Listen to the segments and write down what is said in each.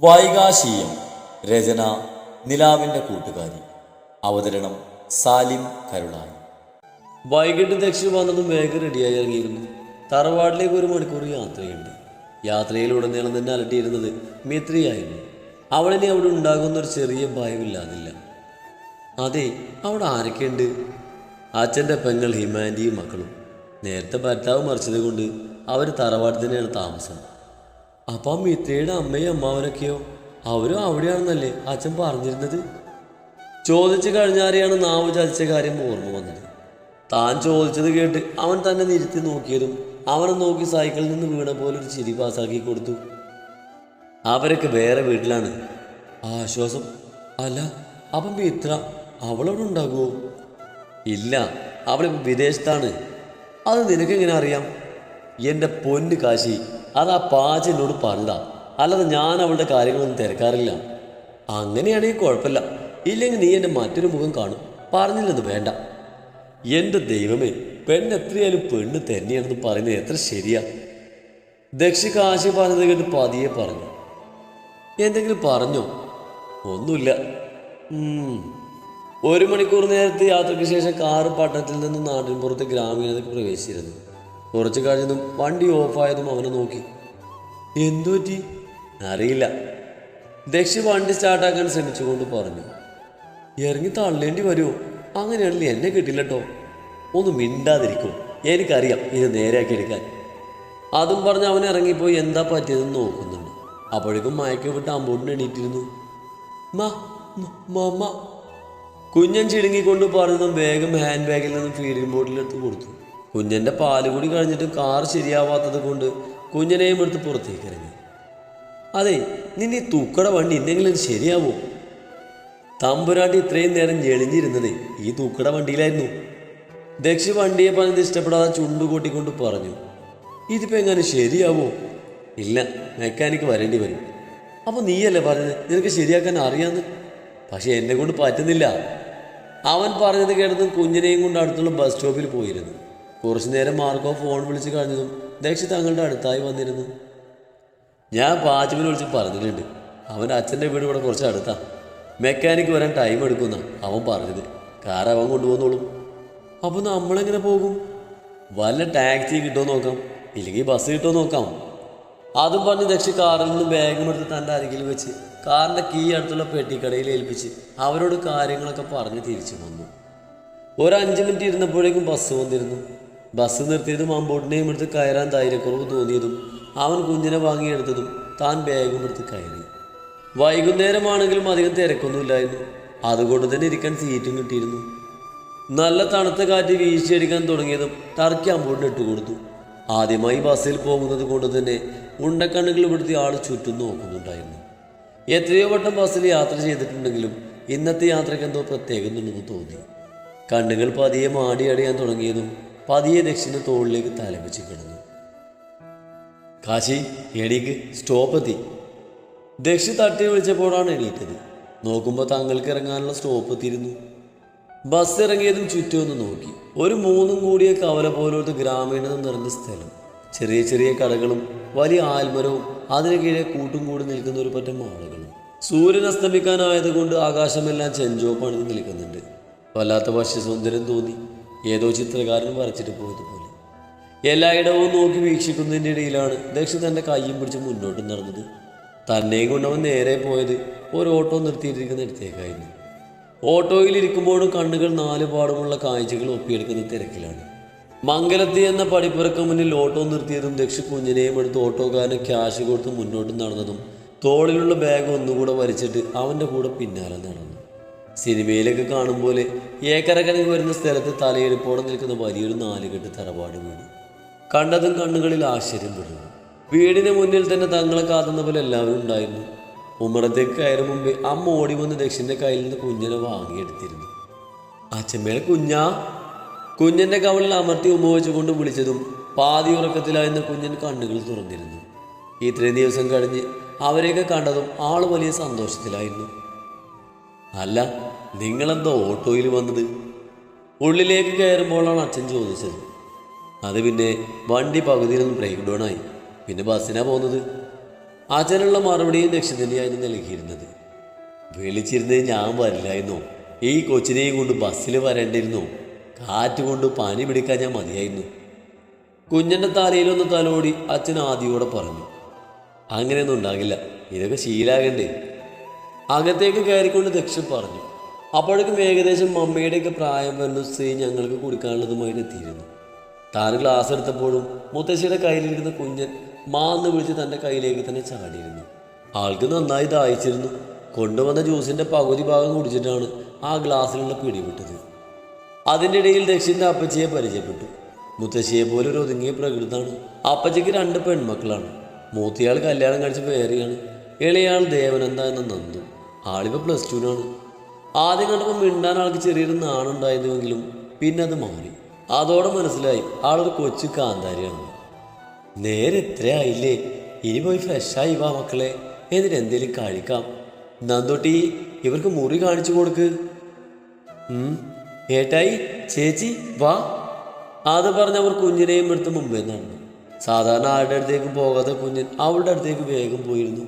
വൈകാശീയം. രചന നിലാവിന്റെ കൂട്ടുകാരി. അവതരണം സാലിം കരുളായി. വൈകിട്ട് ദക്ഷിണ വന്നതും വേഗം റെഡിയായി ഇറങ്ങിയിരുന്നു. തറവാട്ടിലേക്ക് ഒരു മണിക്കൂർ യാത്രയുണ്ട്. യാത്രയിലുടനീളം തന്നെ അലട്ടിയിരുന്നത് മിത്രിയായിരുന്നു. അവളിനി അവിടെ ഉണ്ടാകുന്ന ഒരു ചെറിയ ഭയമില്ലാതില്ല. അതെ അവിടെ ആരൊക്കെയുണ്ട്? അച്ഛന്റെ പെങ്ങൾ ഹിമാൻഡിയും മക്കളും. നേരത്തെ ഭർത്താവ് മറിച്ചത് കൊണ്ട് അവർ തറവാട്ടിൽ തന്നെയാണ് താമസം. അപ്പം മിത്രയുടെ അമ്മയും അമ്മാവനൊക്കെയോ? അവരും അവിടെയാണെന്നല്ലേ അച്ഛൻ പറഞ്ഞിരുന്നത്? ചോദിച്ചു കഴിഞ്ഞാരെയാണ് നാവ് ചതിച്ച കാര്യം ഓർമ്മ വന്നത്. താൻ ചോദിച്ചത് കേട്ട് അവൻ തന്നെ നിരുത്തി നോക്കിയതും അവനെ നോക്കി സൈക്കിളിൽ നിന്ന് വീണ പോലെ ഒരു ചിരി പാസാക്കി കൊടുത്തു. അവരൊക്കെ വേറെ വീട്ടിലാണ്. ആശ്വാസം. അല്ല അപ്പം മിത്ര അവളവിടെ ഉണ്ടാകുമോ ഇല്ല അവളിപ്പോൾ വിദേശത്താണ്. അത് നിനക്കെങ്ങനെ അറിയാം? എന്റെ പൊന്ന് കാശി അത് ആ പാച്ച എന്നോട് അല്ലാതെ ഞാൻ അവളുടെ കാര്യങ്ങളൊന്നും തിരക്കാറില്ല. അങ്ങനെയാണെങ്കിൽ കുഴപ്പമില്ല. ഇല്ലെങ്കിൽ നീ എന്റെ മറ്റൊരു മുഖം കാണും. പറഞ്ഞില്ലെന്ന് വേണ്ട. എന്റെ ദൈവമേ പെണ്ണ് എത്രയായാലും പെണ്ണ് തന്നെയാണെന്ന് പറയുന്നത് എത്ര ശരിയാ? ദക്ഷി കാശി പറഞ്ഞത് കേട്ട് പതിയെ പറഞ്ഞു. എന്തെങ്കിലും പറഞ്ഞോ? ഒന്നുമില്ല. ഒരു മണിക്കൂർ നേരത്തെ യാത്രയ്ക്ക് ശേഷം കാറ് പട്ടണത്തിൽ നിന്ന് നാട്ടിൻപുറത്ത് ഗ്രാമീണതയ്ക്ക് പ്രവേശിച്ചിരുന്നു. കുറച്ച് കഴിഞ്ഞതും വണ്ടി ഓഫായതും അവനെ നോക്കി. എന്തുപറ്റി? അറിയില്ല. ദക്ഷ വണ്ടി സ്റ്റാർട്ടാക്കാൻ ശ്രമിച്ചുകൊണ്ട് പറഞ്ഞു. ഇറങ്ങി തള്ളേണ്ടി വരുമോ അങ്ങനെയാണെങ്കിൽ എന്നെ കിട്ടില്ല കേട്ടോ ഒന്ന് മിണ്ടാതിരിക്കും. എനിക്കറിയാം ഇത് നേരെയാക്കി എടുക്കാൻ. അതും പറഞ്ഞ് അവൻ ഇറങ്ങിപ്പോയി എന്താ പറ്റിയതെന്ന് നോക്കുന്നുണ്ട്. അപ്പോഴേക്കും മയക്കം വിട്ട് അമ്പോട്ടിന് എണീറ്റിരുന്നു. മാ കുഞ്ഞൻ ചിടുങ്ങിക്കൊണ്ട് പറഞ്ഞതും വേഗം ഹാൻഡ് ബാഗിൽ നിന്നും ഫീഡിംഗ് ബോട്ടിലെടുത്ത് കൊടുത്തു. കുഞ്ഞന്റെ പാൽ കൂടി കഴിഞ്ഞിട്ട് കാർ ശരിയാവാത്തത് കൊണ്ട് കുഞ്ഞനെയും എടുത്ത് പുറത്തേക്ക് ഇറങ്ങി. അതെ നിന്റെ തൂക്കട വണ്ടി എന്തെങ്കിലും ശരിയാവോ? തമ്പുരാട്ടി ഇത്രയും നേരം ഞെളിഞ്ഞിരുന്നത് ഈ തൂക്കട വണ്ടിയിലായിരുന്നു. ദക്ഷി വണ്ടിയെ പറഞ്ഞത് ഇഷ്ടപ്പെടാതെ ചുണ്ടുകൂട്ടിക്കൊണ്ട് പറഞ്ഞു ഇതിപ്പോ എങ്ങനെ ശരിയാവോ? ഇല്ല മെക്കാനിക്ക് വരേണ്ടി വരും. അപ്പോൾ നീയല്ലേ പറഞ്ഞത്? നിനക്ക് ശരിയാക്കാൻ അറിയാന്ന്? പക്ഷേ എന്നെ കൊണ്ട് പറ്റുന്നില്ല. അവൻ പറഞ്ഞത് കേട്ടതും കുഞ്ഞിനെയും കൊണ്ട് അടുത്തുള്ള ബസ് സ്റ്റോപ്പിൽ പോയിരുന്നു. കുറച്ചു നേരം മാർക്കോ ഫോൺ വിളിച്ച് കഴിഞ്ഞതും ദക്ഷി തങ്ങളുടെ അടുത്തായി വന്നിരുന്നു. ഞാൻ പാച്ചുവിനെ വിളിച്ച് പറഞ്ഞിട്ടുണ്ട്. അവൻ അച്ഛന്റെ വീട് ഇവിടെ കുറച്ച് അടുത്താ. മെക്കാനിക് വരാൻ ടൈം എടുക്കുന്ന അവൻ പറഞ്ഞത്. കാർ അവൻ കൊണ്ടുപോകുന്നോളും. അപ്പോൾ നമ്മളെങ്ങനെ പോകും? വല്ല ടാക്സി കിട്ടുമോ നോക്കാം ഇല്ലെങ്കിൽ ബസ് കിട്ടുമോ നോക്കാം. അതും പറഞ്ഞ് ദക്ഷി കാറിൽ നിന്ന് ബാഗും എടുത്ത് തന്റെ അരികിൽ വെച്ച് കാറിന്റെ കീ അടുത്തുള്ള പെട്ടിക്കടയിൽ ഏൽപ്പിച്ച് അവരോട് കാര്യങ്ങളൊക്കെ പറഞ്ഞ് തിരിച്ചു വന്നു. ഒരു അഞ്ച് മിനിറ്റ് ഇരുന്നപ്പോഴേക്കും ബസ് വന്നിരുന്നു. ബസ് നിർത്തിയതും അമ്പോട്ടിനെയും എടുത്ത് കയറാൻ ധൈര്യക്കുറവ് തോന്നിയതും അവൻ കുഞ്ഞിനെ വാങ്ങിയെടുത്തതും താൻ ബാഗും എടുത്ത് കയറി. വൈകുന്നേരമാണെങ്കിലും അധികം തിരക്കൊന്നുമില്ലായിരുന്നു അതുകൊണ്ട് തന്നെ ഇരിക്കാൻ സീറ്റും കിട്ടിയിരുന്നു. നല്ല തണുത്ത കാറ്റ് വീശിയടിക്കാൻ തുടങ്ങിയതും ടർക്കി അമ്പോട്ടിന് ഇട്ടുകൊടുത്തു ആദ്യമായി ബസ്സിൽ പോകുന്നത് കൊണ്ട് തന്നെ ഉണ്ടക്കണ്ണുകൾ ഇവിടുത്തെ ആൾ ചുറ്റും നോക്കുന്നുണ്ടായിരുന്നു. എത്രയോ വട്ടം ബസ്സിൽ യാത്ര ചെയ്തിട്ടുണ്ടെങ്കിലും ഇന്നത്തെ യാത്രയ്ക്ക് എന്തോ പ്രത്യേകം തോന്നി. കണ്ണുകൾ പതിയെ മാടി അടയാൻ തുടങ്ങിയതും പതിയെ ദക്ഷിണ തോളിലേക്ക് തലവെച്ച് കിടന്നു. കാശി എണീക്ക് സ്റ്റോപ്പ് എത്തി. ദക്ഷി തട്ടി വിളിച്ചപ്പോഴാണ് എണീറ്റത്. നോക്കുമ്പോൾ താങ്കൾക്ക് ഇറങ്ങാനുള്ള സ്റ്റോപ്പ് എത്തിയിരുന്നു. ബസ് ഇറങ്ങിയതും ചുറ്റും ഒന്ന് നോക്കി. ഒരു മൂന്നും കൂടിയ കവല പോലത്തെ ഗ്രാമീണത നിറഞ്ഞ സ്ഥലം. ചെറിയ ചെറിയ കടകളും വലിയ ആൽമരവും അതിന് കീഴെ കൂട്ടും കൂടി നിൽക്കുന്ന ഒരു പറ്റം ആളുകളും സൂര്യൻ അസ്തമിക്കാനായതുകൊണ്ട് ആകാശമെല്ലാം ചെഞ്ചോപ്പണിഞ്ഞ് നിൽക്കുന്നുണ്ട്. വല്ലാത്ത വശ്യസൗന്ദര്യം തോന്നി. ഏതോ ചിത്രകാരൻ വരച്ചിട്ട് പോയതുപോലെ. എല്ലായിടവും നോക്കി വീക്ഷിക്കുന്നതിന്റെ ഇടയിലാണ് ദക്ഷ തന്റെ കയ്യും പിടിച്ച് മുന്നോട്ട് നടന്നത്. തന്നെയും കൊണ്ടവൻ നേരെ പോയത് ഒരു ഓട്ടോ നിർത്തിയിട്ടിരിക്കുന്ന ഇടത്തേക്കായിരുന്നു ഓട്ടോയിൽ ഇരിക്കുമ്പോഴും കണ്ണുകൾ നാല് പാടുമുള്ള കാഴ്ചകൾ ഒപ്പിയെടുക്കുന്ന തിരക്കിലാണ്. മംഗലത്തി എന്ന പടിപ്പുറക്ക് മുന്നിൽ ഓട്ടോ നിർത്തിയതും ദക്ഷ കുഞ്ഞിനെയും എടുത്ത് ഓട്ടോക്കാരന് ക്യാഷ് കൊടുത്ത് മുന്നോട്ട് നടന്നതും തോളിലുള്ള ബാഗ് ഒന്നുകൂടെ വലിച്ചിട്ട് അവന്റെ കൂടെ പിന്നാലെ നടന്നു. സിനിമയിലൊക്കെ കാണും പോലെ ഏക്കരക്കണക്ക് വരുന്ന സ്ഥലത്ത് തലയെടുപ്പോടെ നിൽക്കുന്ന വലിയൊരു നാലുകെട്ട് തറവാട് വീട്. കണ്ടതും കണ്ണുകളിൽ ആശ്ചര്യം പെടുന്നു. വീടിന് മുന്നിൽ തന്നെ തങ്ങളെ കാത്തുന്ന പോലെ എല്ലാവരും ഉണ്ടായിരുന്നു. ഉമ്മറത്തേക്ക് കയറും മുമ്പേ അമ്മ ഓടി വന്ന് ദക്ഷിന്റെ കയ്യിൽ നിന്ന് കുഞ്ഞിനെ വാങ്ങിയെടുത്തിരുന്നു. അച്ഛമ്മയുടെ കുഞ്ഞാ? കുഞ്ഞിന്റെ കവളിൽ അമർത്തി ഉമ്മ വെച്ചുകൊണ്ട് വിളിച്ചതും പാതി ഉറക്കത്തിലായിരുന്ന കുഞ്ഞൻ കണ്ണുകൾ തുറന്നിരുന്നു. ഇത്രയും ദിവസം കഴിഞ്ഞ് അവരെയൊക്കെ കണ്ടതും ആൾ വലിയ സന്തോഷത്തിലായിരുന്നു. അല്ല നിങ്ങളെന്തോ ഓട്ടോയിൽ വന്നത്? ഉള്ളിലേക്ക് കയറുമ്പോഴാണ് അച്ഛൻ ചോദിച്ചത്. അത് പിന്നെ വണ്ടി പകുതിയിലൊന്നും ബ്രേക്ക് ഡൗൺ ആയി. പിന്നെ ബസ്സിനാ പോകുന്നത് അച്ഛനുള്ള മറുപടിയും ദക്ഷിണയായിരുന്നു നൽകിയിരുന്നത്. വിളിച്ചിരുന്നത് ഞാൻ വരില്ലായിരുന്നോ. ഈ കൊച്ചിനെയും കൊണ്ട് ബസ്സിൽ വരേണ്ടിരുന്നു കാറ്റ് കൊണ്ട് പനി പിടിക്കാൻ ഞാൻ മതിയായിരുന്നു. കുഞ്ഞന്റെ തലയിലൊന്ന് തലോടി അച്ഛൻ ആദ്യയോടെ പറഞ്ഞു അങ്ങനെയൊന്നും ഉണ്ടാകില്ല. ഇതൊക്കെ ശീലാകണ്ടേ. അകത്തേക്ക് കയറിക്കൊണ്ട് ദക്ഷൻ പറഞ്ഞു. അപ്പോഴേക്കും ഏകദേശം മമ്മയുടെയൊക്കെ പ്രായം വരുന്ന സ്ത്രീ ഞങ്ങൾക്ക് കൊടുക്കാനുള്ളതുമായിട്ട് എത്തിയിരുന്നു. താൻ ഗ്ലാസ് എടുത്തപ്പോഴും മുത്തശ്ശിയുടെ കയ്യിലിരിക്കുന്ന കുഞ്ഞൻ മാന്ന് വിളിച്ച് തന്റെ കയ്യിലേക്ക് തന്നെ ചാടിയിരുന്നു. ആൾക്ക് നന്നായി ദാഹിച്ചിരുന്നു. കൊണ്ടുവന്ന ജ്യൂസിന്റെ പകുതി ഭാഗം കുടിച്ചിട്ടാണ് ആ ഗ്ലാസ്സിലുള്ള പിടിവിട്ടത് അതിന്റെ ഇടയിൽ ദക്ഷിന്റെ അപ്പച്ചിയെ പരിചയപ്പെട്ടു. മുത്തശ്ശിയെ പോലെ ഒരു ഒതുങ്ങിയ പ്രകൃതാണ് അപ്പച്ചയ്ക്ക് രണ്ട് പെൺമക്കളാണ്. മൂത്തയാൾ കല്യാണം കഴിച്ച് വേറെയാണ്. ഇളയാൾ ദേവനന്ദ എന്ന നന്ദു. ആളിപ്പോൾ പ്ലസ് ടുവിനാണ് ആദ്യം കണ്ടപ്പോൾ മിണ്ടാൻ ആൾക്ക് ചെറിയൊരു നാണുണ്ടായിരുന്നുവെങ്കിലും പിന്നെ അത് മാറി. അതോടെ മനസ്സിലായി ആളൊരു കൊച്ചു കാന്താരിയാണ്. നേരെ എത്രയായില്ലേ ഇനി പോയി ഫ്രഷായി വാ മക്കളെ. എന്നിട്ട് എന്തേലും കഴിക്കാം. നന്ദോട്ടി ഇവർക്ക് മുറി കാണിച്ചു കൊടുക്ക്. ഏട്ടായി ചേച്ചി വാ. അത് പറഞ്ഞ് അവർ കുഞ്ഞിനെയും എടുത്ത് മുമ്പേ നടന്നു സാധാരണ ആരുടെ അടുത്തേക്ക് പോകാത്ത കുഞ്ഞൻ അവളുടെ അടുത്തേക്ക് വേഗം പോയിരുന്നു.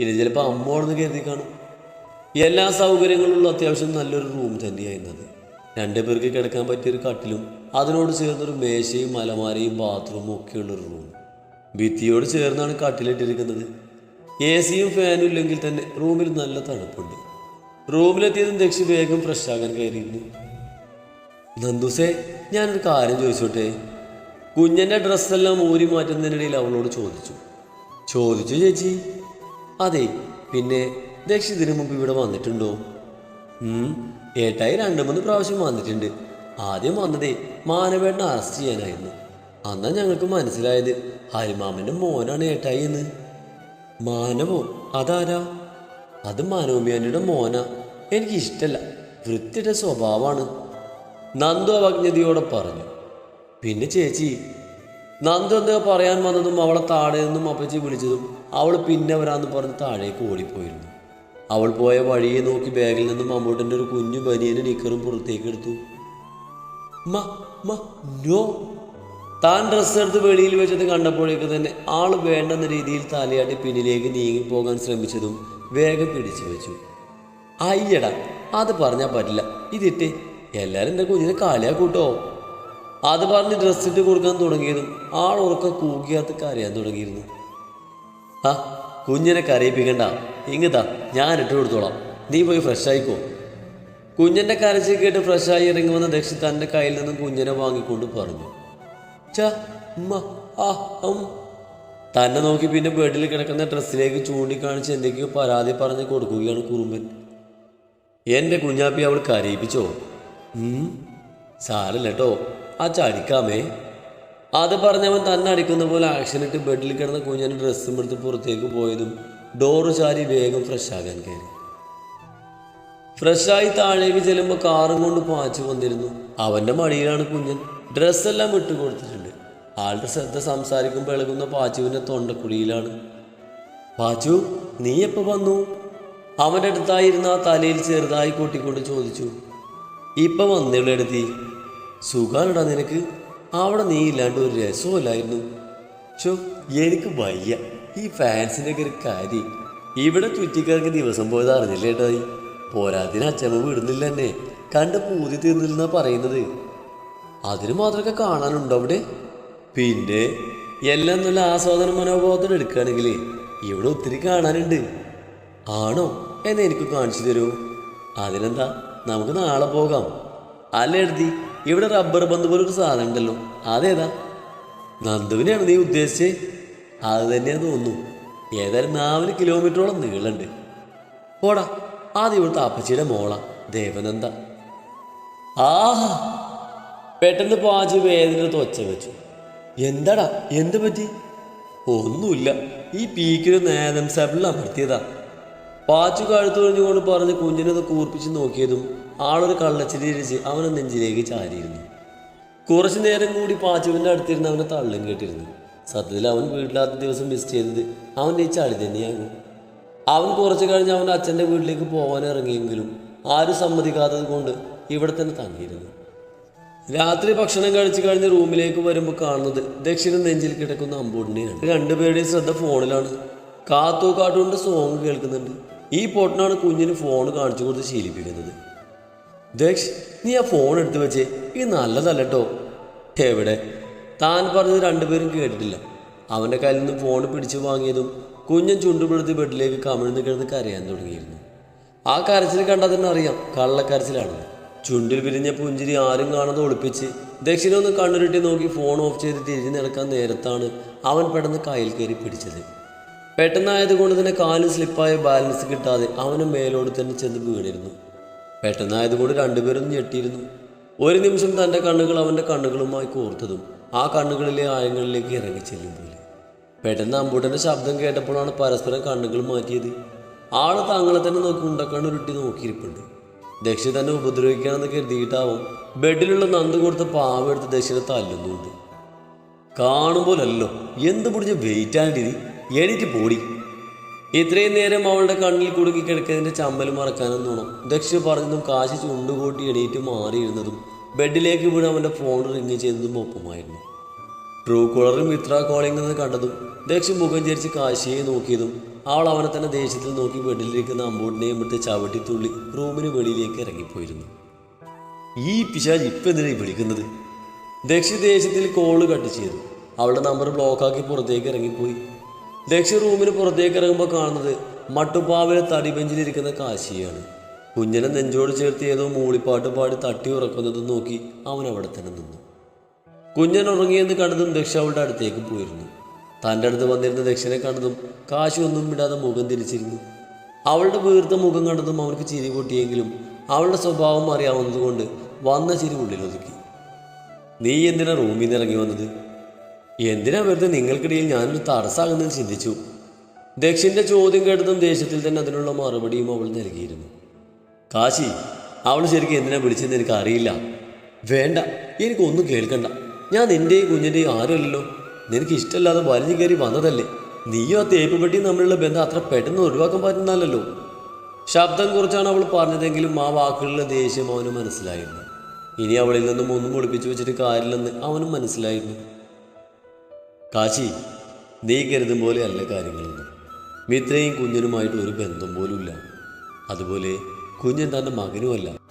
ഇനി ചിലപ്പോൾ അമ്മോടെന്ന് കരുതി കാണും. എല്ലാ സൗകര്യങ്ങളുള്ള അത്യാവശ്യം നല്ലൊരു റൂം തന്നെയായിരുന്നത്. രണ്ടു പേർക്ക് കിടക്കാൻ പറ്റിയൊരു കട്ടിലും അതിനോട് ചേർന്നൊരു മേശയും അലമാരയും ബാത്റൂമും ഒക്കെയുള്ളൊരു റൂം ഭിത്തിയോട് ചേർന്നാണ് കട്ടിലിട്ടിരിക്കുന്നത്. എ സിയും ഫാനും ഇല്ലെങ്കിൽ തന്നെ റൂമിൽ നല്ല തണുപ്പുണ്ട്. റൂമിലെത്തിയതും ദക്ഷി വേഗം ഫ്രഷ് ആകാൻ കയറിയിരുന്നു. നന്ദുസേ ഞാനൊരു കാര്യം ചോദിച്ചോട്ടെ? കുഞ്ഞന്റെ ഡ്രസ്സെല്ലാം ഊരി മാറ്റുന്നതിനിടയിൽ അവളോട് ചോദിച്ചു. ചോദിച്ചു ചേച്ചി. അതെ പിന്നെ ദക്ഷി ഇതിനു മുമ്പ് ഇവിടെ വന്നിട്ടുണ്ടോ? ഏട്ടായി രണ്ടു മൂന്ന് പ്രാവശ്യം വന്നിട്ടുണ്ട്. ആദ്യം വന്നതേ മാനവേട്ടനെ അറസ്റ്റ് ചെയ്യാനായിരുന്നു. അന്നാ ഞങ്ങൾക്ക് മനസ്സിലായത് ഹരിമാമന്റെ മോനാണ് ഏട്ടായി എന്ന്. മാനവോ അതാരാ? അത് മനോമിയാന്റെ മോനാ. എനിക്ക് ഇഷ്ടല്ല വൃത്തിയുടെ സ്വഭാവമാണ്. നന്ദു അവജ്ഞതയോടെ പറഞ്ഞു. പിന്നെ ചേച്ചി നന്ദു എന്താ പറയാൻ വന്നതും അവളെ താഴെ നിന്നും അപ്പച്ചി വിളിച്ചതും അവൾ പിന്നെ വരാന്ന് പറഞ്ഞ് താഴേക്ക് ഓടിപ്പോയിരുന്നു. അവൾ പോയ വഴിയെ നോക്കി ബാഗിൽ നിന്നും മമ്മൂട്ടിന്റെ ഒരു കുഞ്ഞു ബനിയനും നിക്കറും പുറത്തേക്ക് എടുത്തു. താൻ ഡ്രസ്സ് എടുത്ത് വെളിയിൽ വെച്ചത് കണ്ടപ്പോഴേക്ക് തന്നെ ആൾ വേണ്ടെന്ന രീതിയിൽ തലയാട്ടി പിന്നിലേക്ക് നീങ്ങി പോകാൻ ശ്രമിച്ചതും വേഗം പിടിച്ചു വെച്ചു. അയ്യടാ അത് പറഞ്ഞാൽ പറ്റില്ല. ഇതിട്ട് എല്ലാവരും എന്റെ കുഞ്ഞിനെ കളിയാക്കൂട്ടോ. അത് പറഞ്ഞ് ഡ്രസ്സ് ഇട്ട് കൊടുക്കാൻ തുടങ്ങിയതും ആൾ ഉറക്ക കൂക്കിയാത്ത കരയാൻ തുടങ്ങിയിരുന്നു. ആ കുഞ്ഞിനെ കരയിപ്പിക്കണ്ട. ഇങ്ങതാ ഞാൻ ഇട്ട് കൊടുത്തോളാം. നീ പോയി ഫ്രഷ് ആയിക്കോ. കുഞ്ഞിന്റെ കരച്ചിൽ കേട്ട് ഫ്രഷായി ഇറങ്ങി വന്ന ദക്ഷി തന്റെ കയ്യിൽ നിന്നും കുഞ്ഞിനെ വാങ്ങിക്കൊണ്ട് പറഞ്ഞു. ച തന്നെ നോക്കി പിന്നെ ബെഡിൽ കിടക്കുന്ന ഡ്രസ്സിലേക്ക് ചൂണ്ടിക്കാണിച്ച് എന്തൊക്കെയോ പരാതി പറഞ്ഞ് കൊടുക്കുകയാണ് കുറുമ്പൻ. എന്റെ കുഞ്ഞാപ്പി അവൾ കരയിപ്പിച്ചോ? സാരല്ലോ ആ ചടിക്കാമേ. അത് പറഞ്ഞവൻ തന്നെ അടിക്കുന്ന പോലെ ആക്ഷനിട്ട് ബെഡിൽ കിടന്ന കുഞ്ഞിന് ഡ്രസ്സും എടുത്ത് പുറത്തേക്ക് പോയതും ഡോറ് ചാരി വേഗം ഫ്രഷ് ആകാൻ കയറി. ഫ്രഷായി താഴേക്ക് ചെല്ലുമ്പോൾ കാറും കൊണ്ട് പാച്ചു വന്നിരുന്നു. അവന്റെ മടിയിലാണ് കുഞ്ഞൻ. ഡ്രസ്സെല്ലാം ഇട്ട് കൊടുത്തിട്ടുണ്ട്. ആളുടെ ശ്രദ്ധ സംസാരിക്കുമ്പോൾ ഇളകുന്ന പാച്ചുവിന്റെ തൊണ്ടക്കുടിയിലാണ് പാച്ചു നീ എപ്പോൾ വന്നു? അവന്റെ അടുത്തായിരുന്ന ആ തലയിൽ ചെറുതായി കൂട്ടിക്കൊണ്ട് ചോദിച്ചു. ഇപ്പം വന്നേളൂ എടുത്തി സുഖാണടാ നിനക്ക്? അവിടെ നീ ഇല്ലാണ്ട് ഒരു രസമില്ലായിരുന്നു ചോ എനിക്ക് വയ്യ. ഈ ഫാൻസിന്റെ ഒക്കെ ഒരു കാര്യം. ഇവിടെ ചുറ്റിക്കാർക്ക് ദിവസം പോയത് അറിഞ്ഞില്ലേട്ടായി പോരാതിന് അച്ഛമ്മ വിടുന്നില്ല എന്നെ. കണ്ട് പൂതി തീർന്നില്ലെന്നാ പറയുന്നത്. അതിന് മാത്രമൊക്കെ കാണാനുണ്ടോ അവിടെ? പിന്നെ എല്ലാം നല്ല ആസ്വാദന മനോഭാവത്തോടെ എടുക്കുകയാണെങ്കിൽ ഇവിടെ ഒത്തിരി കാണാനുണ്ട്. ആണോ? എന്നെ എനിക്ക് കാണിച്ചു തരൂ അതിനെന്താ? നമുക്ക് നാളെ പോകാം. അല്ല എഴുതി? ഇവിടെ റബ്ബർ ബന്ധ പോലെ ഒരു സാധനം ഉണ്ടല്ലോ. അതേതാ? നന്ദുവിനെയാണ് നീ ഉദ്ദേശിച്ചേ? അത് തന്നെയാ തോന്നുന്നു. ഏതായാലും നാല് കിലോമീറ്ററോളം നീളണ്ട്. പോടാ ആദ്യം ഇവിടുത്തെ അപ്പച്ചിയുടെ മോള ദേവനന്ദ. ആഹാ പെട്ടെന്ന് പാച്ച് വേദന തൊച്ച വെച്ചു. എന്താടാ എന്ത് പറ്റി? ഒന്നുമില്ല. ഈ പീക്കിലും നേതം സെബിളിൽ അമർത്തിയതാ. പാച്ചു കഴുത്തൊഴിഞ്ഞുകൊണ്ട് പറഞ്ഞ് കുഞ്ഞിനെ കൂർപ്പിച്ച് നോക്കിയതും ആളൊരു കള്ളച്ചിരിച്ച് അവനെ നെഞ്ചിലേക്ക് ചാരിയിരുന്നു. കുറച്ചു നേരം കൂടി പാച്ചുവിന്റെ അടുത്തിരുന്ന് അവനെ തള്ളും കേട്ടിരുന്നു. സത്യത്തിൽ അവൻ വീട്ടിലാത്ത ദിവസം മിസ് ചെയ്തത് അവന്റെ ഈ ചളി തന്നെയാകും അവൻ കുറച്ചു കഴിഞ്ഞ് അവന്റെ അച്ഛന്റെ വീട്ടിലേക്ക് പോകാൻ ഇറങ്ങിയെങ്കിലും ആരും സമ്മതിക്കാത്തത് കൊണ്ട് ഇവിടെ തന്നെ തങ്ങിയിരുന്നു. രാത്രി ഭക്ഷണം കഴിച്ചു കഴിഞ്ഞ് റൂമിലേക്ക് വരുമ്പോൾ കാണുന്നത് ദക്ഷിണ നെഞ്ചിൽ കിടക്കുന്ന അമ്പൂടിനെയാണ്. രണ്ടുപേരുടെയും ശ്രദ്ധ ഫോണിലാണ്. കാത്തു കാട്ടുകൊണ്ട് സോങ് കേൾക്കുന്നുണ്ട്. ഈ പോട്ടിനാണ് കുഞ്ഞിന് ഫോൺ കാണിച്ചു കൊടുത്ത് ശീലിപ്പിക്കുന്നത്. ദക്ഷ് നീ ആ ഫോൺ എടുത്തു വെച്ചേ. ഈ നല്ലതല്ല കേട്ടോ എവിടെ? താൻ പറഞ്ഞത് രണ്ടുപേരും കേട്ടിട്ടില്ല. അവന്റെ കയ്യിൽ നിന്ന് ഫോൺ പിടിച്ചു വാങ്ങിയതും കുഞ്ഞൻ ചുണ്ടുപിടുത്തി ബെഡിലേക്ക് കമിഴ്ന്ന് കിടന്ന് കരയാൻ തുടങ്ങിയിരുന്നു. ആ കരച്ചിൽ കണ്ടാൽ തന്നെ അറിയാം കള്ളക്കരച്ചിലാണെന്ന്. ചുണ്ടിൽ പിരിഞ്ഞ പുഞ്ചിരി ആരും കാണാതെ ഒളിപ്പിച്ച് ദക്ഷിണൊന്ന് കണ്ണുരുട്ടി നോക്കി ഫോൺ ഓഫ് ചെയ്ത് തിരിഞ്ഞു നടക്കാൻ നേരത്താണ് അവൻ പെട്ടെന്ന് കയ്യിൽ കയറി പിടിച്ചത്. പെട്ടെന്നായതുകൊണ്ട് തന്നെ കാൽ സ്ലിപ്പായ ബാലൻസ് കിട്ടാതെ അവനും മേലോട് തന്നെ ചെന്ന് വീണിരുന്നു. പെട്ടെന്നായതുകൊണ്ട് രണ്ടുപേരും ഞെട്ടിയിരുന്നു. ഒരു നിമിഷം തന്റെ കണ്ണുകൾ അവന്റെ കണ്ണുകളുമായി കോർത്തതും ആ കണ്ണുകളിലെ ആയങ്ങളിലേക്ക് ഇറങ്ങി ചെല്ലും പോലെ പെട്ടെന്ന് അമ്പൂട്ടന്റെ ശബ്ദം കേട്ടപ്പോഴാണ് പരസ്പരം കണ്ണുകൾ മാറ്റിയത്. ആൾ താങ്കളെ തന്നെ നോക്കി ഉണ്ടക്കണ്ണുരുട്ടി നോക്കിയിരിപ്പുണ്ട്. ദക്ഷി തന്നെ ഉപദ്രവിക്കണമെന്ന് കരുതിയിട്ടാവും ബെഡിലുള്ള നന്ദ് കൊടുത്ത പാവെടുത്ത് ദക്ഷിണെ തല്ലുന്നുണ്ട്. കാണുമ്പോലല്ലോ എന്ത് പിടിച്ച വെയിറ്റ് ആണ് ഇത് എണീറ്റ് പോടി. ഇത്രയും നേരം അവളുടെ കണ്ണിൽ കുടുങ്ങി കിടക്കുന്നതിന്റെ ചമ്മൽ മറക്കാനും തോന്നും ദക്ഷ പറഞ്ഞതും കാശി ചുണ്ടുകൂട്ടി എണീറ്റ് മാറിയിരുന്നതും ബെഡിലേക്ക് വീണ് അവന്റെ ഫോൺ റിങ് ചെയ്തതും ഒപ്പമായിരുന്നു. ട്രൂ കോളറും മിത്ര കോളിംഗ് എന്ന് കണ്ടതും ദക്ഷ മുഖം ചരിച്ച് കാശിയെ നോക്കിയതും അവൾ അവനെ തന്നെ ദേഷ്യത്തിൽ നോക്കി ബെഡിലിരിക്കുന്ന അമ്പൂട്ടിനെയും വിട്ട് ചവിട്ടി തുള്ളി റൂമിന് വെളിയിലേക്ക് ഇറങ്ങിപ്പോയിരുന്നു. ഈ പിശാജ് ഇപ്പം എന്തിനാ വിളിക്കുന്നത്? ദക്ഷി ദേഷ്യത്തിൽ കോൾ കട്ട് ചെയ്തു. അവളുടെ നമ്പർ ബ്ലോക്കാക്കി പുറത്തേക്ക് ഇറങ്ങിപ്പോയി. ദക്ഷി റൂമിന് പുറത്തേക്ക് ഇറങ്ങുമ്പോൾ കാണുന്നത് മട്ടുപ്പാവിലെ തടിബെഞ്ചിലിരിക്കുന്ന കാശിയാണ്. കുഞ്ഞനെ നെഞ്ചോട് ചേർത്ത് ഏതോ മൂളിപ്പാട്ട് പാടി തട്ടി ഉറക്കുന്നതും നോക്കി അവൻ അവിടെ തന്നെ നിന്നു. കുഞ്ഞൻ ഉറങ്ങിയെന്ന് കണ്ടതും ദക്ഷ അവളുടെ അടുത്തേക്ക് പോയിരുന്നു. തന്റെ അടുത്ത് വന്നിരുന്ന ദക്ഷനെ കണ്ടതും കാശി ഒന്നും വിടാതെ മുഖം തിരിച്ചിരുന്നു. അവളുടെ വീർത്ത മുഖം കണ്ടതും അവൾക്ക് ചിരി പൊട്ടിയെങ്കിലും അവളുടെ സ്വഭാവം അറിയാവുന്നതുകൊണ്ട് വന്ന ചിരി ഉള്ളിലൊതുക്കി. നീ എന്തിനാ റൂമിൽ നിന്ന് ഇറങ്ങി വന്നത്? എന്തിനാ വെറുതെ നിങ്ങൾക്കിടയിൽ ഞാനൊരു തടസ്സാകുന്നത് ചിന്തിച്ചു? ദക്ഷിന്റെ ചോദ്യം കേട്ടതും ദേഷ്യത്തിൽ തന്നെ അതിനുള്ള മറുപടിയും അവൾ നൽകിയിരുന്നു. കാശി അവൾ ശരിക്കും എന്തിനാ വിളിച്ചെന്ന് എനിക്ക് അറിയില്ല വേണ്ട എനിക്കൊന്നും കേൾക്കണ്ട. ഞാൻ നിന്റെയും കുഞ്ഞിന്റെയും ആരുമല്ലോ നിനക്ക് ഇഷ്ടമല്ലാതെ വലിഞ്ഞു കയറി വന്നതല്ലേ. നീയോ ആ തേപ്പ് പെട്ടിയും തമ്മിലുള്ള ബന്ധം അത്ര പെട്ടെന്ന് ഒഴിവാക്കാൻ പറ്റുന്നല്ലോ ശബ്ദം കുറച്ചാണ് അവൾ പറഞ്ഞതെങ്കിലും ആ വാക്കുകളിലെ ദേഷ്യം അവന് മനസ്സിലായിരുന്നു. ഇനി അവളിൽ നിന്നും ഒന്നും ഒളിപ്പിച്ചു വെച്ചിട്ട് കാര്യമില്ലെന്ന് അവനും മനസ്സിലായിരുന്നു. കാശി നീ കരുതും പോലെ അല്ല കാര്യങ്ങളൊന്നും. മിത്രയും കുഞ്ഞിനുമായിട്ട് ഒരു ബന്ധം പോലുമില്ല. അതുപോലെ കുഞ്ഞൻ തന്റെ മകനുമല്ല